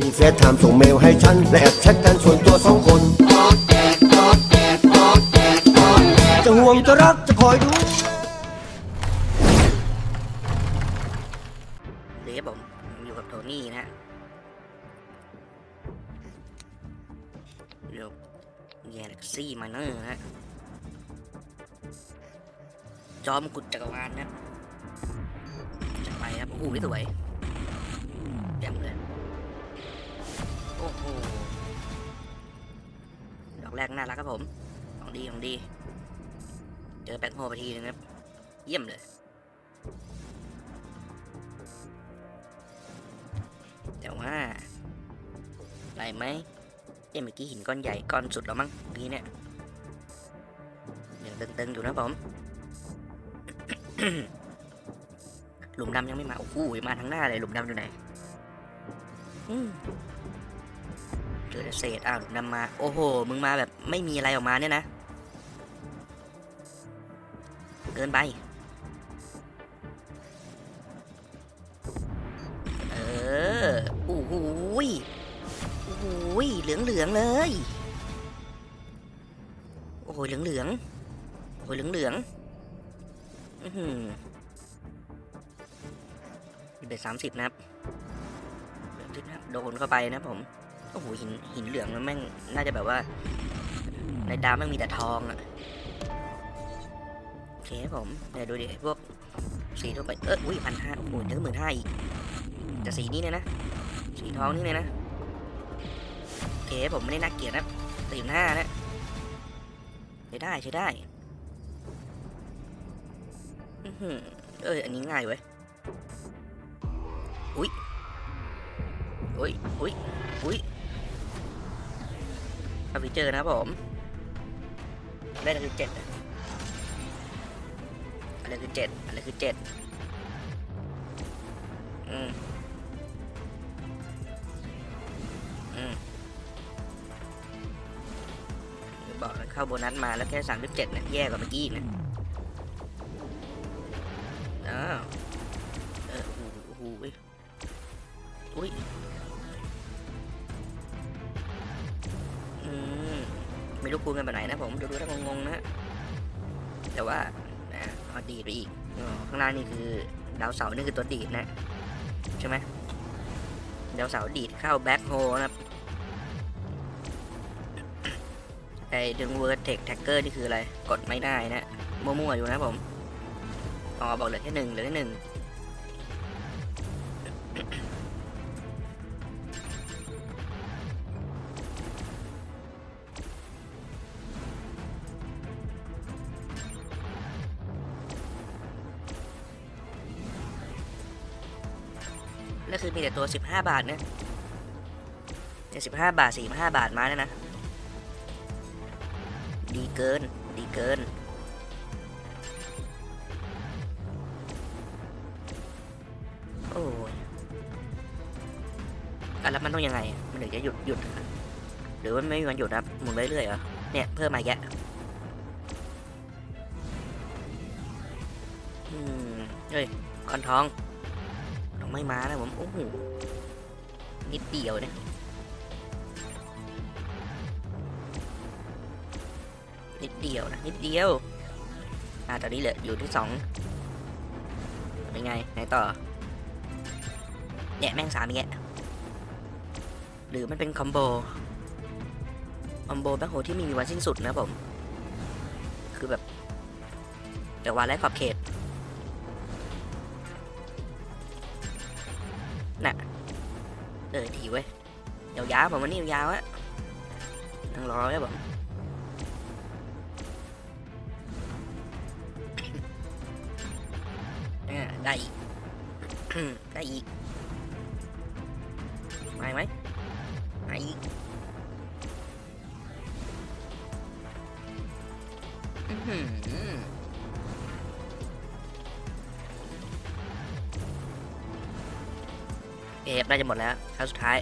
มีเฟซไทม์ส่งเมลให้ฉัน และแอบแชทกันส่วนตัวสองคน จะห่วงจะรักจะคอยดูเดี๋ยวผมอยู่กับโทนี่นะฮะเดี๋ยวแย่เล็กซี่มาเนอร์นะฮะ จอมกุฎจักรวาลนะจะไปครับโอ้โหสวยเยี่มเลย โอ้โห ดอกแรกน่ารักครับผม ของดีของดี เจอแบ็คโฮไปทีนึงครับ เยี่ยมเลยแต่ว่าอะไรไหมเอ้เมื่อกี้หินก้อนใหญ่ก้อนสุดแล้วมั้งเมื่อกี้เนี่ยยังตึงๆอยู่นะผม หลุมดำยังไม่มา โอ้โหมาทั้งหน้าเลยหลุมดำอยู่ไหน อืมเจอแต่เศษอ้าวหลุมดำมา โอ้โห มึงมาแบบไม่มีอะไรออกมาเนี่ยนะ เกินไป เออโอ้โหยโอ้โหยเหลืองเหลืองเลย โอ้โห เหลืองเหลืองโอ้โห เหลืองเหลืองอือหือเป็นสามสิบนะครับเหลืองนะครับ โดนเข้าไปนะผม โอ้โหหินหินเหลืองมันแม่งน่าจะแบบว่า ในดาวแม่งมีแต่ทองอะโอเคครับผมเดี๋ยวดูดิพวกสีทั่วไปเอออุ้ยพันห้าโอ้โหเจอหมื่นห้าอีกแต่สีนี้เนี่ยนะ สีทองนี่เลยนะโอเคผมไม่ได้น่าเกลียดนะตีหน้านะใช้ได้ใช้ได้อื้อหือเอ้ยอันนี้ง่ายเว้ยอุ้ยอุ้ยอุ้ยอุ้ย เอาฟิเจอร์นะผม ได้คือเจ็ดอันนี้คือเจ็ดอันนี้คือเจ็ดอืม อืมบอกแล้วเข้าโบนัสมาแล้วแค่สามสิบเจ็ดเนี่ยแย่กว่าเมื่อกี้อีกนะ ไม่รู้คูณกันไปไหนนะผมดูดูถ้างงๆนะแต่ว่าอะเอาดีไปอีกข้างล่างนี่คือดาวเสาร์นี่คือตัวดีดนะใช่ไหมดาวเสาร์ดีดเข้าแบ็คโฮนะครับไอดึงเวิร์ดเทคแท็กเกอร์นี่คืออะไร กดไม่ได้นะมั่วๆอยู่นะผมอ๋อบอกเหลือแค่หนึ่งเหลือแค่หนึ่ง แล้วคือมีแต่ตัว 15 บาทเนี่ยเนี่ย15บาท45บาทมาแล้วนะ ดีเกิน ดีเกิน โอ้ยอะแล้วมันต้องยังไง มันถึงจะหยุดหยุด หรือว่าไม่มีวันหยุดครับ หมุนไปเรื่อยๆเหรอ เนี่ย เพิ่มมาแยะอืม เฮ้ยคอนท้อง ไม่มานะผมโอ้โหนิดเดียวเนี่ยนิดเดียวนะนิดเดียวอ่าตอนนี้เหลืออยู่ที่สองเป็นไงไหนต่อเนี่ยแม่งสามอีกแยะหรือมันเป็นคอมโบคอมโบแบ็คโฮที่ไมมีวันสิ้นสุดนะผม คือแบบ แต่วันและขอบเขต เออทีเว้ยยาวๆผมวันนี้ยาวๆอะนั่งรอไว้ผมอ่าได้อีก ได้อีกมาไหมมาอีกอื้อหือ เอฟน่าจะหมดแล้วครั้งสุดท้าย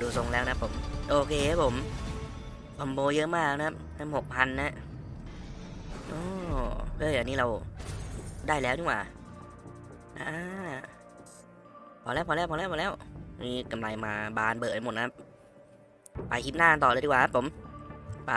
ดูทรงแล้วนะผม โอเคครับผมคอมโบเยอะมากนะครับทั้งหกพันนะโอ้เฮ้ยอันนี้เราได้แล้วนี่หว่าอ่าพอแล้วพอแล้วพอแล้วพอแล้วนี่กำไรมาบานเบิดหมดนะครับไปคลิปหน้าต่อเลยดีกว่าครับผม ไป